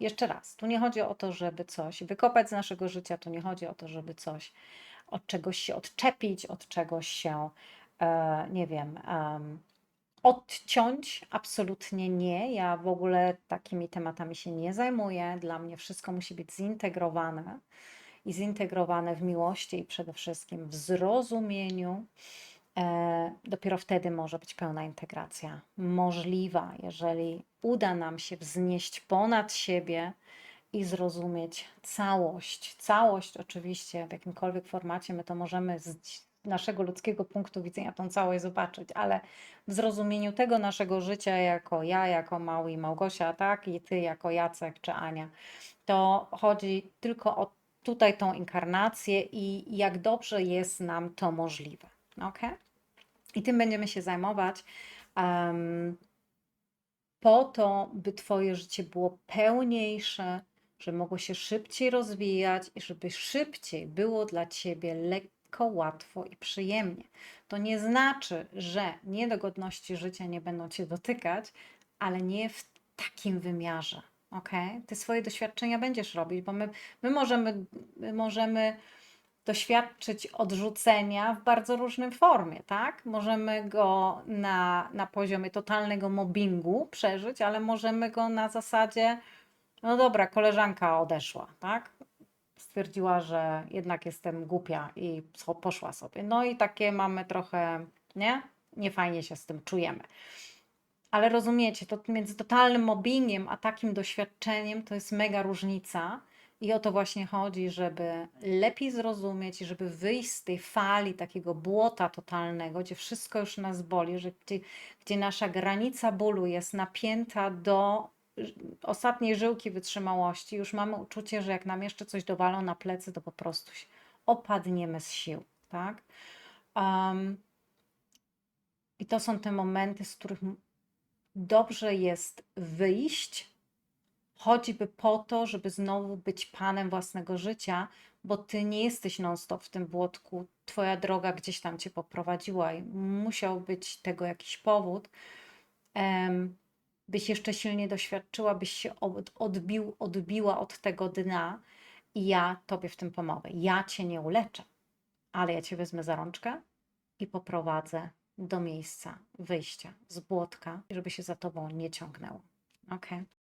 Jeszcze raz, tu nie chodzi o to, żeby coś wykopać z naszego życia, tu nie chodzi o to, żeby coś od czegoś się odczepić, od czegoś się, e, nie wiem, em, odciąć. Absolutnie nie. Ja w ogóle takimi tematami się nie zajmuję. Dla mnie wszystko musi być zintegrowane i zintegrowane w miłości i przede wszystkim w zrozumieniu. E, dopiero wtedy może być pełna integracja możliwa, jeżeli uda nam się wznieść ponad siebie i zrozumieć całość. Całość, oczywiście, w jakimkolwiek formacie my to możemy z naszego ludzkiego punktu widzenia tą całość zobaczyć, ale w zrozumieniu tego naszego życia jako ja, jako Mały Małgosia, tak, i ty jako Jacek czy Ania, to chodzi tylko o tutaj tą inkarnację i jak dobrze jest nam to możliwe. Ok? I tym będziemy się zajmować. em, po to, by Twoje życie było pełniejsze, żeby mogło się szybciej rozwijać i żeby szybciej było dla Ciebie lekko, łatwo i przyjemnie. To nie znaczy, że niedogodności życia nie będą Cię dotykać, ale nie w takim wymiarze. Ok? Ty swoje doświadczenia będziesz robić, bo my, my, możemy, my możemy doświadczyć odrzucenia w bardzo różnym formie, tak? Możemy go na, na poziomie totalnego mobbingu przeżyć, ale możemy go na zasadzie, no dobra, koleżanka odeszła, tak? Stwierdziła, że jednak jestem głupia i poszła sobie. No i takie mamy trochę, nie? Niefajnie się z tym czujemy. Ale rozumiecie, to między totalnym mobbingiem a takim doświadczeniem to jest mega różnica. I o to właśnie chodzi, żeby lepiej zrozumieć i żeby wyjść z tej fali takiego błota totalnego, gdzie wszystko już nas boli, że gdzie, gdzie nasza granica bólu jest napięta do ostatniej żyłki wytrzymałości. Już mamy uczucie, że jak nam jeszcze coś dowalą na plecy, to po prostu opadniemy z sił, tak? Um, I to są te momenty, z których dobrze jest wyjść, choćby po to, żeby znowu być panem własnego życia, bo ty nie jesteś non-stop w tym błotku. Twoja droga gdzieś tam cię poprowadziła i musiał być tego jakiś powód. Byś jeszcze silnie doświadczyła, byś się od- odbił, odbiła od tego dna i ja tobie w tym pomogę. Ja cię nie uleczę, ale ja cię wezmę za rączkę i poprowadzę do miejsca wyjścia z błotka, żeby się za tobą nie ciągnęło. Ok?